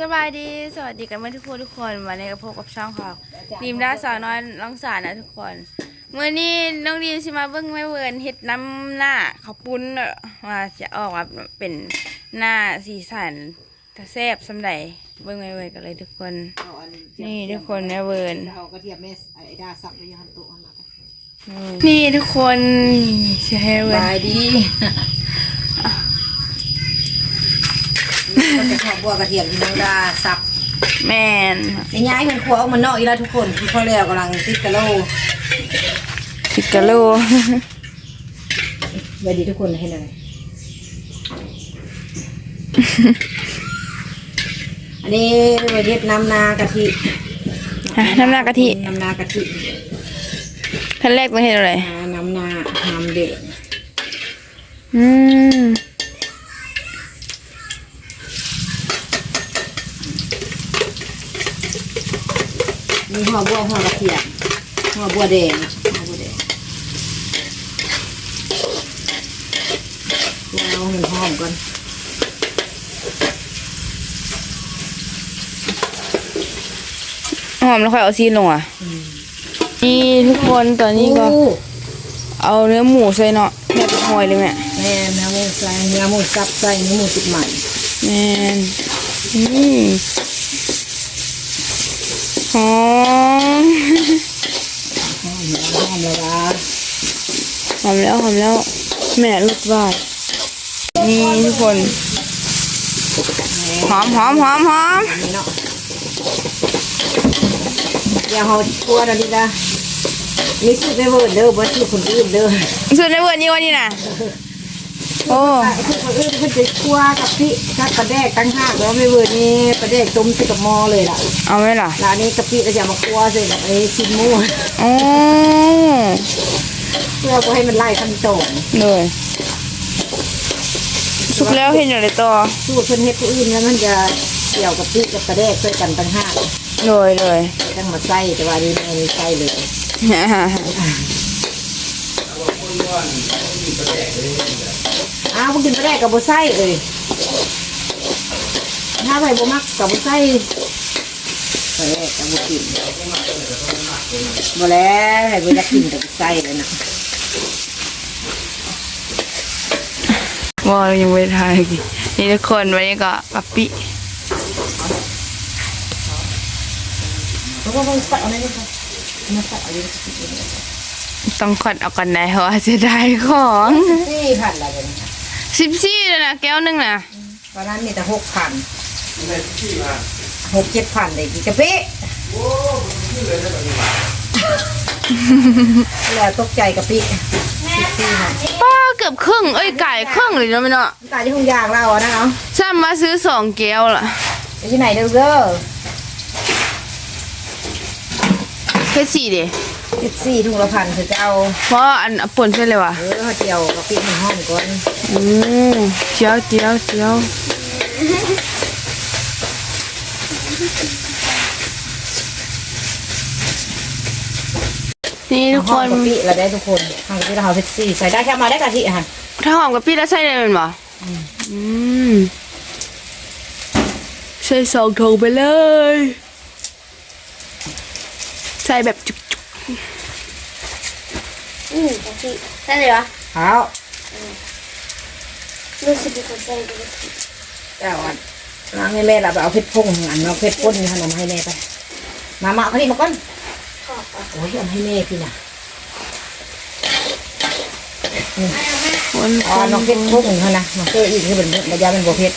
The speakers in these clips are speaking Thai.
สบายดี สวัสดีกันเมื่อทุกคนทุกคนวันนี้ก็พบกับช่องของดีมด้าสาวน้อยน้องสารนะทุกคนเมื่อนี้น้องดีมสิมาเบิ้งแม่เวิร์นเฮ็ดน้ำหน้าข้าวปุ้นเนอะว่าจะออกมาเป็นหน้าสีสันถ้าแซ่บสำใดเบิ้งแม่เวิร์นกันเลยทุกคนเอาอันนี่ทุกคนแม่เวิร์นเอากระเทียมเมสไอ้ดาสับไปยันโต๊ะมานี่ทุกคนใช่เวิร์นบายดี ก็จะขอบัวกระเทียมที่น้องดาสับแมนไอ้ย้ายเงินครัวเอามันนอกอีแล้วทุกคนคือพ่อแล้วกำลังติดกะโหลพิกาโลบายดีทุกคนให้หน่อยอันนี้เป็นเฮ็ดน้ำนากะทิอะน้ำหน้ากะทิน้ำนากะทิท่านแรกต้องเห็นอะไรอ่าน้ำนาน้ำเด็ดอืม ห่อบัวห่อกระเทียมห่อบัวแดงห่อบัวแดงเอาเงินหอมก่อนหอมแล้วค่อยเอาซีนลงอะนี่ทุกคนตอนนี้ก็อู้เอาเนื้อหมูใส่เนาะแม่เป็นหอยเลยแม่แม่เนื้อหมูใส่เนื้อหมูสับใส่เนื้อหมูติดใหม่แม่นอืมหอม หอมแล้วหอมแล้วนะ ห อมแล้วหอมแล้ว แม่ลูกบาดนี่ทุกคนหอมหอมหอมหอมอันนี้เนาะอย่าหอมกลัวนะดิจ้ะมีสูตรไม่เวิร์ดเด้อบ่สูตรคนอื่นเด้อสุดในเวอร์นี้วันนี้นะโอ้ไอ้สูตรคนอื่นเพิ่นจะกลัวกับพี่ชักปลาแดกตั้งห้ากแล้วไม่เวิร์ดนี่ปลาแดกต้มใส่กับหม้อเลยล่ะเอาไหมล่ะร้านนี้กะปิก็จะมาคั่วใส่แบบไอ้ชิ้นหมูอ๋อเพื่อบ่ให้มันไล่ขั้นตอนเลยสุกแล้วเห็นอยู่เลยต่อสูตรเพิ่นเฮ็ดผู้อื่นแล้วมันจะเกี่ยวกับพี่กับปลาแดกใส่กันตั้งห้าเลยเลยตั้งมาใส่แต่ว่าอันนี้ไม่มีใส่เลยอ้าวบ่กินปลาแดกกับบ่ใส่เอ้ยถ้าไปบ่มักกับบ่ใส่ปลาแดกกับบ่กินบ่แล้วให้บ่อยากกินกับบ่ใส่เลยนะ ว่ายังไม่ทายกี่นี่ทุกคนวันนี้ก็ปัปปี้เพราะว่ามันตัดเอาได้เลยค่ะมาตัดเอาได้เลยต้องคดเอากันได้เพราะว่าจะได้ของสี่พันละเดี๋ยวนี้ค่ะสิบสี่เลยนะแก้วหนึงนะตอนนั้นมีแต่หกพันหกเจ็ดพันเลยกี่กะปิแล้วตกใจกะปิสิบสี่พัน ป้าเกือบครึ่งเอ้ยไก่ครึ่งเลยเนาะไม่เนาะตายที่คงยางเราอะนะเนาะซ้ำมาซื้อสองแก้วล่ะไปที่ไหนเด้อเด้อแค่สี่เดีสิบสี่ถุงละพันคือจะเอาเพราะอันอันป่นใช่เลยว่ะเออเจียวกะปิมันห้องก่อนอืมเจียวเจียวเจียว นี่ทุกคห้องนกะปิเราได้ทุกคนห้องกะปิเราเอาสิบสี่ใส่ได้แค่มาได้กะทิค่ะถ้าหอมกับพี่แล้วใส่เลยมันบ่อืมใส่สองถุงไปเลย ใส่แบบจุกอืมกะทิได้เลยวะเอารู้สึกเป็นคนใส่กะทิเจ้าอันน้ำให้แม่เราไปเอาเพชรพุ่งอันเอาเพชรพุ่นนี่ค่ะนำให้แม่ไป มามาเขาดิมาก่อนขอบอะ โอ้ยเอาให้แม่พี่นะๆคนอ๋อน้องเพชรพุ่งเขานะน้องเจ้อีกคือเป็นระยะเป็นบัวเพชร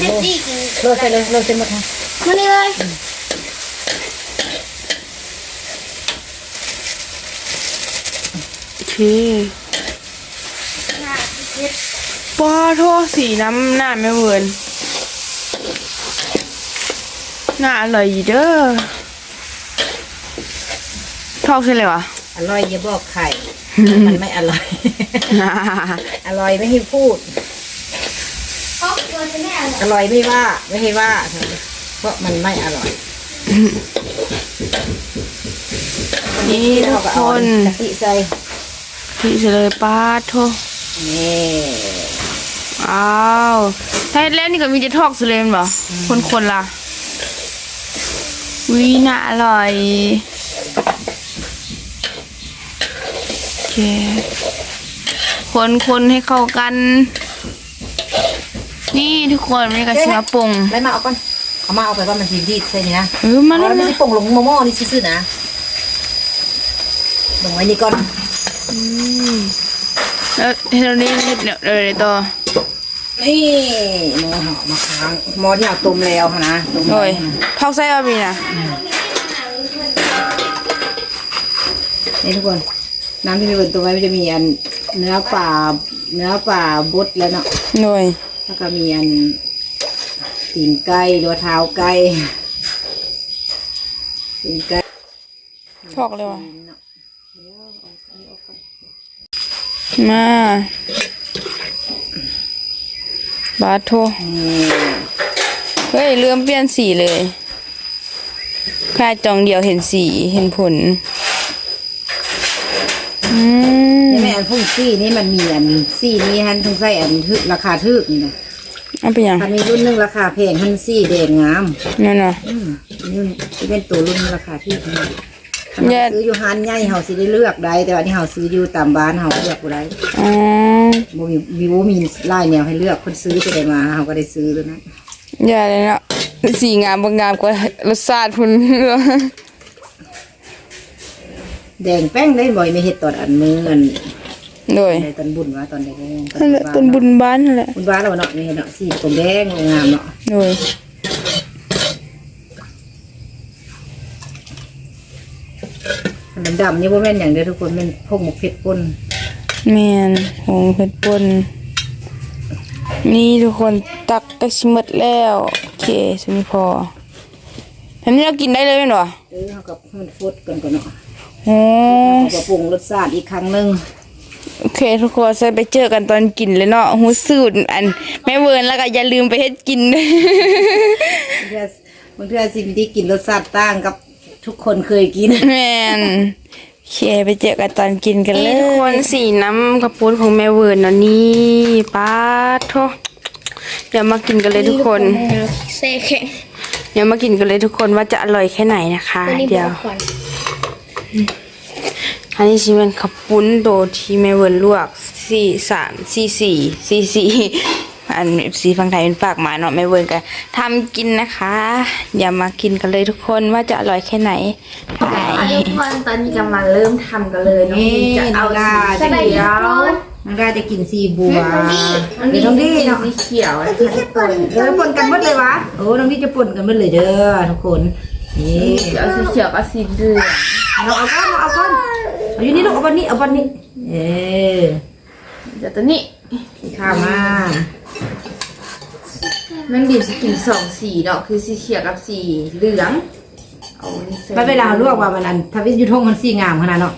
เด็ดดีกินเลิกไปเลยเลิกเต็มหมดค่ะมานี่เลยโอเคหน้าเด็ดป้าโทษสีน้ำหน้าไม่เวิร์นห น้าอร่อยอยู่เด้อทอกใช่เลยวะ อร่อยอย่าบอกไข่ มันไม่อร่อย อร่อยไม่ให้พูดครอบครัวจะไม่อร่อยอร่อยไม่ว่า ไม่ให้ว่า เพราะมันไม่อร่อยนี่ทุกคนกะทิใส่พี่เฉลยป้าโทษนี่ออ้าวถ้าเฮ็ดแล้วนี่ก็มีจะทอกสุเลยแมันบ่คนคนๆล่ะ วิน่าอร่อยโอเคคนคนให้เข้ากัน นี่ทุกคนมันก็ชิมาปรุงไล่มาเอาก่อนเอามาเอาไปว่ามันสีดีใช่ไหมนะเออมาเอาแล้วแล้วไม่นะได้ป่งลงหม้อนี่ซื่อๆนะลงไว้นี่ก่อนอืมแล้วเฮ็ดอันนี้เฮ็ดเนี่ยเดี๋ยวเดี๋ยวต่อ นี่หม้อห่อมะค้างหม้อที่เอาต้มแล้วค่ะนะต้มโอ้ไว้ยทอกไส้เอาบีนะนี่ทุกคน น้ำที่มีบนตัวไว้มันจะมีอันเนื้อปลาเนื้อปลาบดแล้วเนาะหน่อยแล้วก็มีอันตีนไก่หรือว่าเท้าไก่ตีนไก่ทอกเลยว่ะมา บาโทนี่เฮ้ยเริ่มเปลี่ยนสีเลยแค่จองเดียวเห็นสีเห็นผลอืมนี่แม่อันพุ่งซี่นี่มันมีอันซี่นี้ฮันทุ่งไส้อันทึกราคาทึกนี่นะเอาไปยังมันมีรุ่นหนึงราคาแพงฮันซี่แดงงามนั่นน่ะอืมนี่ที่เป็นตัวรุ่นราคาที่แพงแย่ซื้ออยู่ฮันใหญ่เฮาสิได้เลือกได้แต่ว่านี่เฮาซื้ออยู่ตามบ้านเฮาเลือกบ่ได้อ๋อ บ่มีมีบ่มีหลายแนวให้เลือกคนซื้อจะได้มาเฮาก็ได้ซื้อตัวนั้นอย่าเลยเนาะสีงามบางงามกว่ารสชาติพุ่นแดงแป้งได้บ่อยไม่เฮ็ดตอนอันมืออันโดยในตอนบุญว่าตอนใดก็ตอนนั่นแหละบ้าต้นบุญบ้านนั่นแหละบุญบ้านเราเนาะนี่เนาะสีตรงแดงงามเนาะโดยอันดำๆนี่บ่แม่นอย่างเดียวทุกคนแม่นพวกหมกเผ็ดป่น แมนหงเพชรปนนี่ทุกคนตักก็ชิหมดแล้ว โอเคสมีพออันนี้เรากินได้เลยไหมหรอเออเฮากับมันฟดกันก่อนเนาะโอ้เอาก็ปรุงรสชาติอีกครั้งหนึงโอเค ทุกคนจะไปเจอกันตอนกินเลยเนาะหูสูตรอันแม่เวิร์นแล้วก็อย่าลืมไปเฮ็ดกินด้วยบางเทื่อบางเทื่อสิ่งที่กินรสชาติต่างกับทุกคนเคยกินแมน โอเคไปเจอกันตอนกินกันเลยทุกคนสีน้ำกระปุ้นของแม่เวิร์นเนาะนี่ป้าดโทเดี๋ยวมากินกันเลยทุกคน เซแข็งเดี๋ยวมากินกันเลยทุกคนว่าจะอร่อยแค่ไหนนะคะ ตัวนี้บเดี๋ยอวกก่อนอันนี้ชิเป็นขับปุ้นโดที่แม่เวิร์นลวกสี่สามสี่สี่สี่สี่ อันสีฟังไทยเป็นฝากมาเนาะแม่เวิร์นก็ทำกินนะคะ อย่ามากินกันเลยทุกคนว่าจะอร่อยแค่ไหนไปทุกคนตอนนี้จะมาเริ่มทำกันเลยน้องดีจะเอาสีสบายดีเขียทุกวคนน้องดาจะกินซีบัวน้องดีเดี๋ยวน้องดีเนาะสีเขียวนะคะทุกคนเออปนกันหมดเลยวะโอ้น้องดีจะปนกันหมดเลยเด้อทุกคนนี่เอาสีเขียวกับสีเหลืองเราเอาก้อนเราเอาก้อนเอาอยู่นี่ลูกเอาบอนนี้เอาบอนนี้เออเดี๋ยวตัวนี้ข้าวมา น้องดีจะกินสองสีเนาะคือสีเขียวกับสีเหลืองเอานี่ใส่ไม่เวลาเราลวกว่ามันอันถ้าวิทยุทงมันสีงามขนาดเนาะ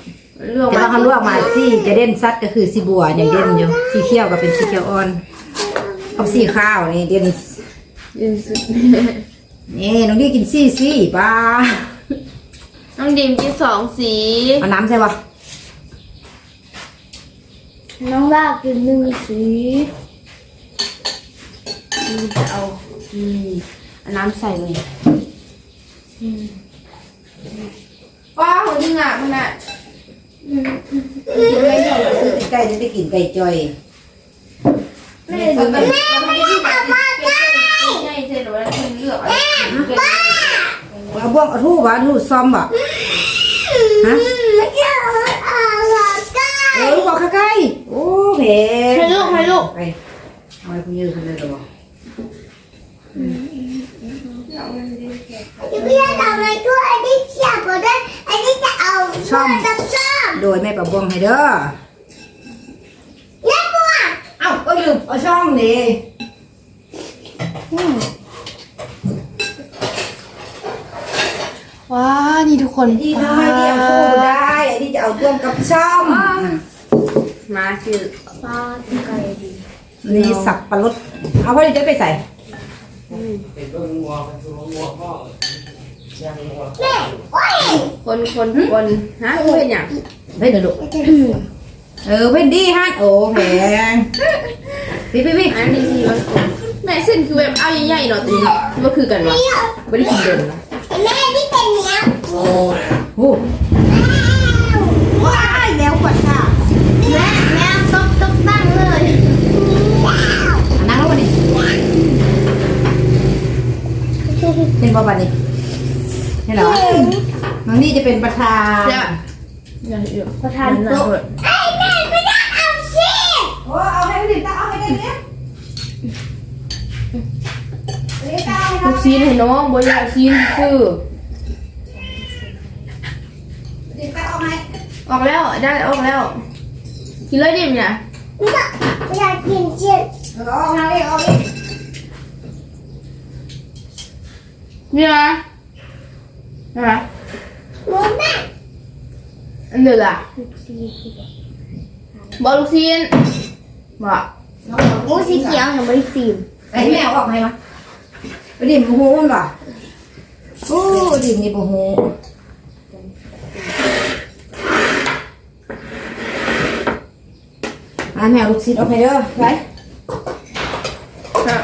ลวกแต่ว่าเขาลวกมาสีจะเด่นซัดก็คือสีบัวอย่างเด่นอยู่สีเขียวก็เป็นสีเขียวอ่อนกับสีข้าวนี่เด่นยืนสุด นี่น้องดีกินสีสีป้าน้องดีมกินสองสีเอาน้ำใช่ปะน้องลากกินหนึ่งสี นี่จะเอานี่เอาน้ำใส่เลยว้าวจริงอะมันอะกินไม่ชอบซื้อไก่จะได้กินไก่จอยไม่ได้ดูมันมันไม่ได้ที่แบบใช่ใช่หรือว่าคุณเลือกอะไรเอาบ้วงเอาทู่วะทู่ซ้อมบ่ฮะไม่ใช่เอาละก้าเออบอกใกล้ๆโอ้เพให้ลูกให้ลูกไปเอาไปคุณยืนคุณเลยหรอ พี่พี่ทำอะไรด้วยไอ้ที่เขียบก็ได้ไอ้ที่จะเอาช่อมจับช่อมโดยแม่ปะบ้วงให้เด้อเล่นบัวเอ้าก็ลืมเอาช่องนี่ว้านี่ทุกคนที่ทำให้ที่เอาทู่ได้ไอ้ที่จะเอาต้วงกับช่องมาคือปลาไก่ดีนี่สับปะรดเอาไว้จะไปใส่แม่โอ้ย คนคนคนฮะเป็นอย่างเฮ้ยเดี๋ยวลูกเออเพ่นดีฮะโอ้แพงพี่พี่พี่อันนี้ที่มันกลมแม่เส้นคือแบบเอาใหญ่ๆเนาะตัวนี้เนาะมันคือกันวะไม่ได้กินเดิมนะแม่ที่เป็นเนี้ยโอ้โหว้ายแล้วกว่าค่ะแม่แม่ตบตบบ้างเลยอันนั่งแล้ววันนี้เห็นบ่บัดนี้เห็น เหรอน้องนี่จะเป็นประธานจะอย่างเดียวประธานโต๊ะไอ้แม่ไม่ได้เอาสิโอ้เอาให้ดิตาเอาให้ได้เนี่ยลูกซีนให้น้องบ่อยากซีนคือดิตาเอาให้ออกแล้วได้ออกแล้วกินเลยดิมเนี่ยไม่ได้ไม่ได้กินเชียเออเอาให้เอาให้นี่นะนะหมูแม่อันเดือล่ะบอกลูกซีนบอกหมูสีเขียวเห็นไหมสีไอ้แม่เอาออกให้มาไปดิมโหูมันบ่โอ้ดิมนี่บ่หูอ่าแม่เอาลูกศิษย์เอาให้เด้อไป ครับ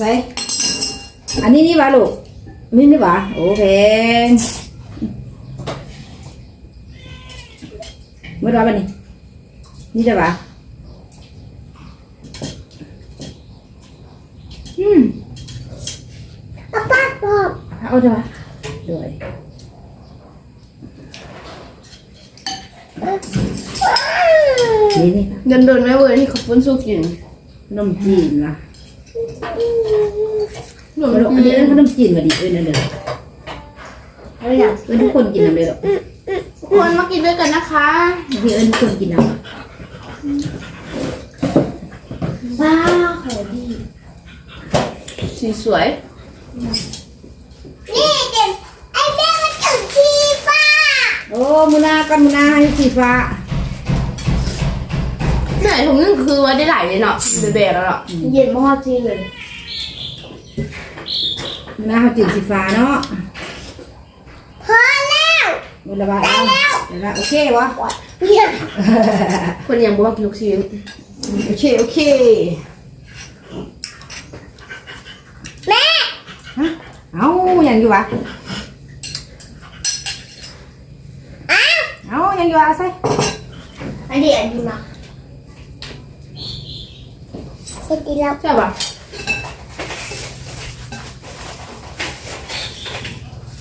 ไปอันนี้นี่วะลูกนี่นี่วะโอเคเมื่อไรบ้านี่นี่จะวะอืมป้าป้าบอกเอาจะวะด้วยนี่นี่เงินเดือนไม่เว้ยที่เขาปุ้นสู้กินขนมจีนนะ หนูขนมอันนี้เอิ้นขนมจีนมาดิเอ้ยนั่นเด้ออะไรอย่างเอิ้นทุกคนกินน้ำเลยหรอกควรมากินด้วยกันนะคะพี่เอิ้นทุกคนกินน้ำว้าวขอดีสีสวย นี่เด็กไอ้แม่มันถึงชีฟ้า โอ้มุนากันมุนาให้สีฟ้า ไหนถุงนึงคือว่าได้หลายเลยเนาะเบะๆแล้วเนาะเย็นมากจริงเลยมุนาเขาจีนสีฟ้าเนาะพอแล้วมุนาบาเอาเดี๋ยวนะโอเควะเนี่ยคนยังบอกว่ากินลูกชิ้นโอเคโอเคแม่ฮะเอาอย่างอยู่วะอ้าวเอาอย่างอยู่วะเอาใส่อันนี้อันนี้มา เสร็จแล้วใช่ป่ะ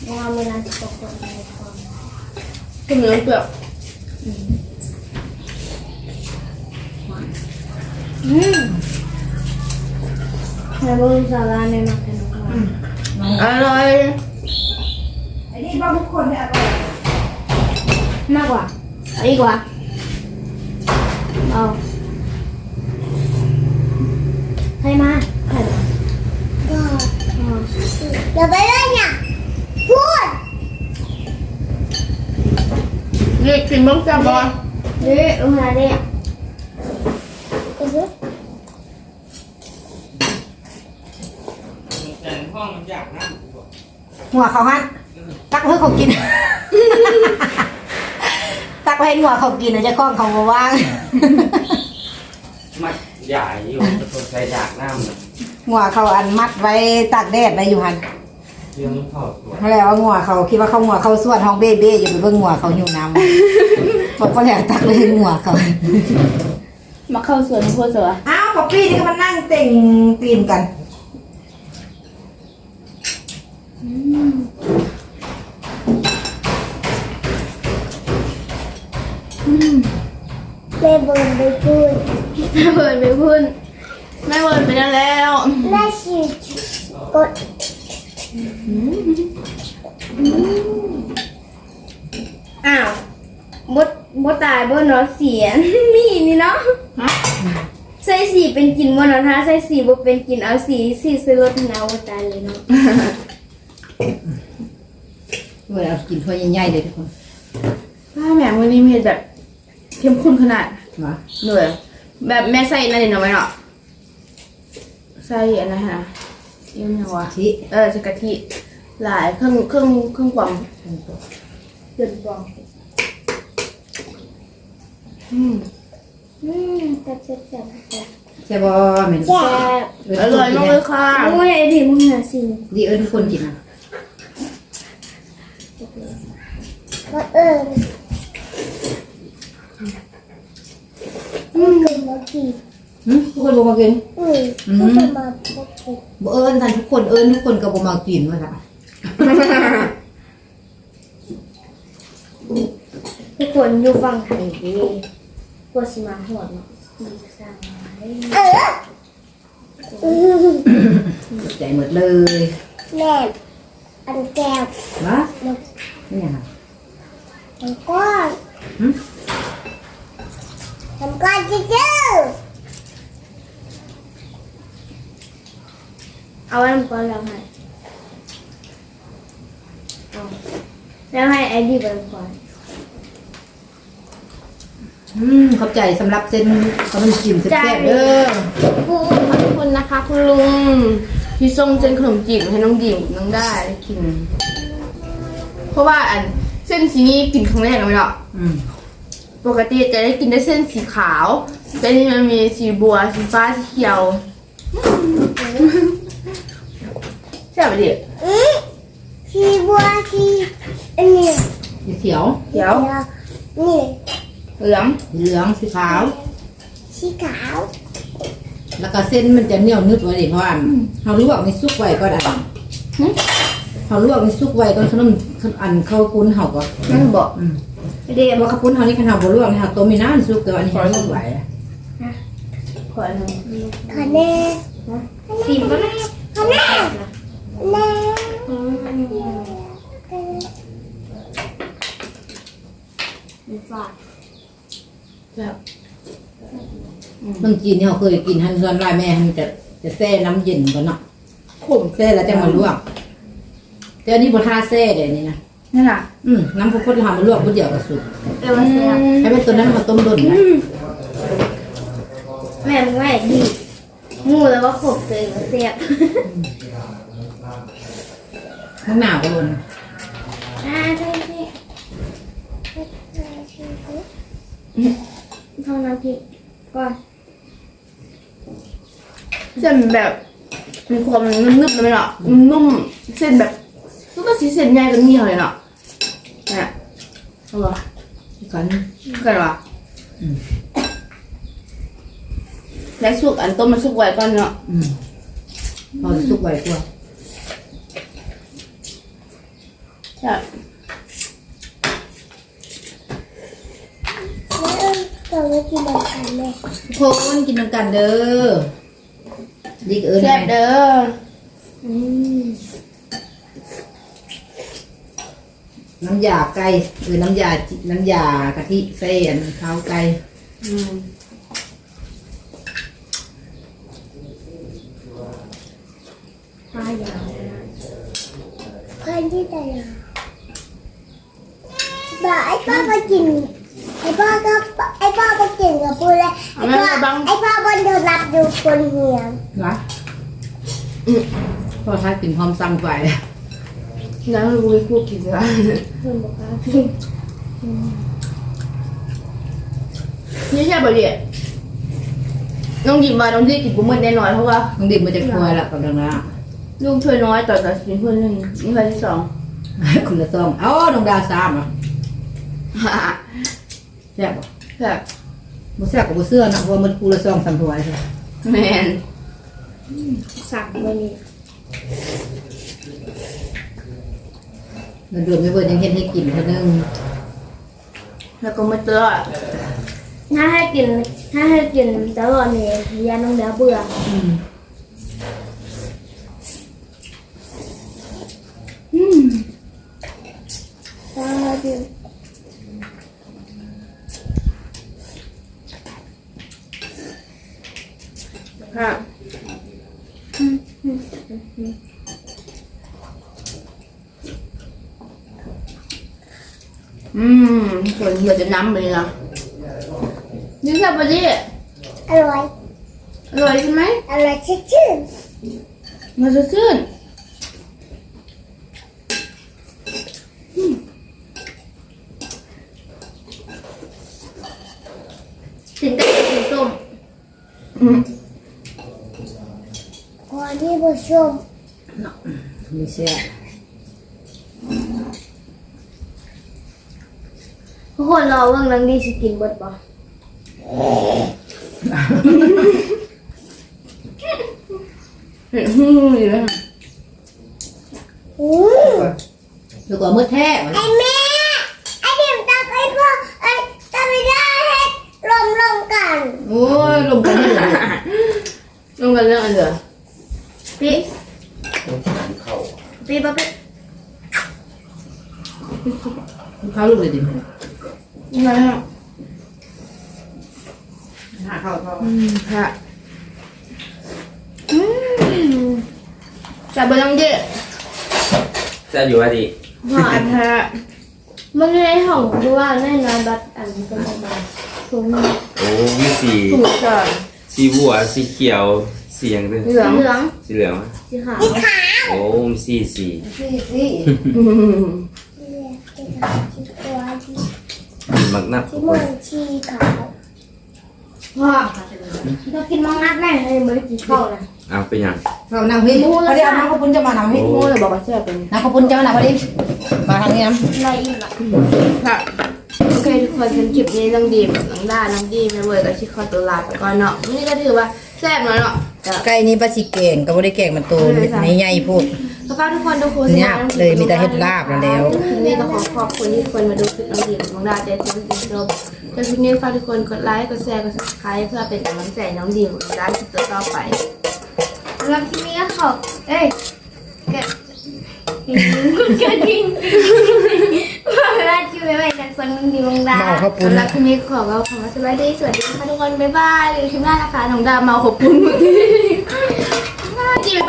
ว่าเวลาที่ตกคนในความคือเนื้อเปลือก อืมแต่บนสา ราในมาเป็นความอร่อยไอ้นี่บ้าทุกคนเนี่ยอร่อยมากกว่าอันนี้กว่าเอาใครมาใครมาเดี๋ยวไปเลยเนี่ยพูดนี่กินบ้างจ้าบอลนี่ลงมาเนี่ยอือฮึแต่ห้องมันอยากนั่งหัวเขาฮันตักเพื่อเขากิน ตักไปให้หัวเขากินนะจะคล้องเขามาว่าง มัน ใหญ่อยู่ตัวใจอยากนั่งเลยหัวเขาอันมัดไว้ตากแดดไว้อยู่หันเรื่องถอดตัวเขาแล้วว่างัวเขาคิดว่าเขางัวเขาส่วนห้องเบ้เบ้อย่าไปเบิ่งงัวเขาหิวน้ำบอกก็แล้วตักเลยงัวเขามาเข้าสวนพวกเสืออ้าวป๊อปปี้นี่ก็มานั่งเต่งตีนกันแม่บนไปพูด แม่เบิร์นไปพุ่นแม่เบิร์นไปนั่นแล้วแม่ชีกดอ้าวบดบดตายบดเนาะเสียมีนี่เนาะใส่สีเป็นกินบดเนาะถ้าใส่สีบ่เป็นกินเอาสีสีซื้อรถเนาบดตายเลยเนาะเวลากินถ้วยใหญ่ๆเลยทุกคนป้าแม่วันนี้มีแบบเข้มข้นขนาดวะเหนื่อย แบบแม่ใส่นั่นนี่เนาะไหมเนาะใส่อันนั้นฮะยังไงวะชิเออใส่กะทิหลายเครื่องเครื่องเครื่องความเดือนบอกอืมอืมแซ่บแซ่บแซ่บแซ่บใช่บ่แม่นแซ่บอร่อยมากเลยค่ะโอ้ยไอ้ดิมึงหาสิดีเอิ้นทุกคนกินนะก็เอออืม ก็มากินหึทุกคนบ่มากิน อืมก็จะมาพบกินบ่เอิ้นท่านทุกคนเอิ้นทุกคนก็บ่มากินว่าซั่นทุกคนอยู่ฝั่งไทยดีกดสมาหัวเนาะดีสร้างไว้เอออืมใจหมดเลยแม่อันแก้ววะนี่หยังอะอันก้อนหึ อันก้อนจิ๊ดเอาไว้ก่อนแล้วให้เอาแล้วให้ไอ้ดีไปก่อน อืมขอบใจสำหรับเส้นขนมจีนแซ่บๆเด้อขอบคุณนะคะคุณลุงที่ส่งเส้นขนมจีบให้น้องดิมกับน้องได้กิน เพราะว่าอันเส้นสีนี้กินครั้งแรกเลยเนาะอืม ปกติจะได้กินได้เส้นสีขาว แต่นี่มันมีสีบัวสีฟ้าสีเขียวใช่ไหมดิๆอืมชีบัวชีอันนี้สีเขียวเขียวนี่เหลืองสีเหลืองสีขาวชีขาว แล้วก็เส้นมันจะเหนียวนึดไว้ดิเพราะว่าเขาลวกในซุกไว้ก็ได้เขาลวกในซุกไว้ก่อนขนมอันข้าวปุ้นเขาก็นั่นบอกอืม เดี๋ยวเพราข้าวปุ้นเขานี่คันเขาบ่ลวกนี่เขาต้มไม่นานซุกแต่ว่าอันนี้เขาลวกไว้ขออันนึงคะแนนตีมก็ได้คะแนนแม่ฝากแบบขนมจีนนี่เขาเคยกินฮันส่วนลายแม่มันจะจะแช่น้ำเย็นก่อนเนาะขมแช่แล้วจะมาลวกแต่อันนี้บทาแช่เลยนี่นะ นี่น่ะอืมน้ำพุข้นเรามาลวกบ่เดียวก็สุกเดี๋ยวมาเสียให้เป็นตัวนั้นเขาต้มดนนะแม่มึงแม่ดีงูแล้วก็ขบเลยมาเสียบข้างหน้าก็ลงอ่าใช่ใช่เท่าน้ำพริกก่อนเส้นแบบมีความนึบๆเลยเนาะนุ่มเส้นแบบ มันก็สีเส้นใหญ่กันเหนียวเลยเนาะเนี่ยเอาวะกันกันวะอืม แล้วสุกอันต้มมันสุกไว้ก่อนเนาะอืมพอจะสุกไว้ตัวใช่แม่เราไม่กินแบบนั้นแม่ทุกคนกินน้ำกันเด้อดีกเอิญแซ่บเด้ออืม น้ำยาไก่เออน้ำยาจิน้ำยากะทิใส่อันข้าวไก่อืมปลายาวใครที่ไหนอะบ่าไอ้ป้าก็กิน ไอ้ป้าก็ไอ้ป้าก็กินกับปูเลยไอ้ป้าไอ้ป้าบนดินรับดูคนเหียงเหรออืมพอถ้ากินพร้อมซ้ำไปแล้ วเราไปคู่กินซะเพิ่มบอกว่าพี่นี่ใช่ป่ะเนี่ยน้องหยิบมาน้องดีกินบุ้มมันแน่นอนเพราะว่าน้องดิบมาจากครัวละกำลังละลูกช่วยน้อยต่อจากสินเพื่อนหนึ่งนี่คนที่สองคุณละซองเอ้าน้องดาวซ้ำอะแซ่บบ่แบบบ่แซ่บกับบ่เสื้อนะเพราะว่ามันคูละซองสามถ้วยใช่แมนสั่งวันนี้ มันเดือนไม่เบิดยังเฮ็ดให้กินเท่านึงแล้วก็ไม่เลอถ้าให้กินถ้าให้กินตลอดเนี่ยยาน้องเดาเบื่ออืมตาดู ค่ะอื มส่วนเหยื่อจะน้ำไปเลยนะนี่ใช่ป่ะเนี่ยอร่อยอร่อยใช่ไหมอร่อยชื่นมาจะชื่นขอที่ผู้ชมมีเสีย ทุก คนรอเบิ่งน้องดีสิกินเบิดบ่อืมอยู่แล้วอืมดูกว่ามืดแท้มัน ไอ้แม่ไอ้เดี๋ยวตับไอ้พ่อไอ้ตาไม่ได้ให้ลมลมกัน โอ้ยลมกันนี่เลย ลงกันเรื่องอันเดือ พี่ เข้า พี่บ่พี่ เข้าลูกเลยดิ นั่น หาเข้าเข้าอืมค่ะอืมแต่บนต้องเยอะจะอยู่ว่าดีหออันแท้มันในห้องดูว่าแน่นอนบัดอันเป็นประมาณถุงนึงโอ้มีสีถูกจ้ะสีบัวสีเขียวสีอย่างเด้อเหลืองเหลืองสีเหลืองวะสีขาวนี่ขาโอ้มีสีสีสี่สี่อืมที่ขาที่ตัวที่มีมักนับที่มือที่ขา พ่อเรากินมังนัดแน่เลยไม่ได้กินข้าวนะเอาไปยังเรานั่งพี่พอดีเอาน้ำข้าวปุ้นจะมานั่งพี่โม่เลยบอกว่าแซ่บเป็นน้ำข้าวปุ้นจะมานั่งพอดีมาทางนี้นะอะไรอีกล่ะค่ะโอเคทุกคนเป็นคลิปนี้น้องดีมน้องด้าน้องดีแม่เวอร์กับชิคอตัวลาไปก่อนเนาะวันนี้ก็ถือว่าแซ่บเนาะเนาะก็ไก่นี่ปลาสิเก่งก็บ่ได้เก่งมันโตไม่ใหญ่พูด ก็ฝากทุกคนทุกคนเนี่ยเลยมีแต่เฮ็ดลาบแล้ว คลิปนี้ก็ขอขอบคุณที่ทุกคนมาดูคลิปน้องดีมน้องด้าเจนจนจนจบจนคลิปนี้ฝากทุกคนกดไลค์ กดแชร์ กด subscribe เพื่อเป็นกำลังใจน้องดีมน้องด้าคลิปต่อไปแล้วที่นี่ก็ขอบเอ้ยเกิดเกิดจริงเวลาคิวไปแต่คนดีมังดาเมาข้าวปุ้นสำหรับคลิปนี้ขอเราขอสวัสดีสวัสดีค่ะทุกคนบ๊ายบายหรือคลิปหน้านะคะน้องดาเมาขอบคุณเมื่อกี้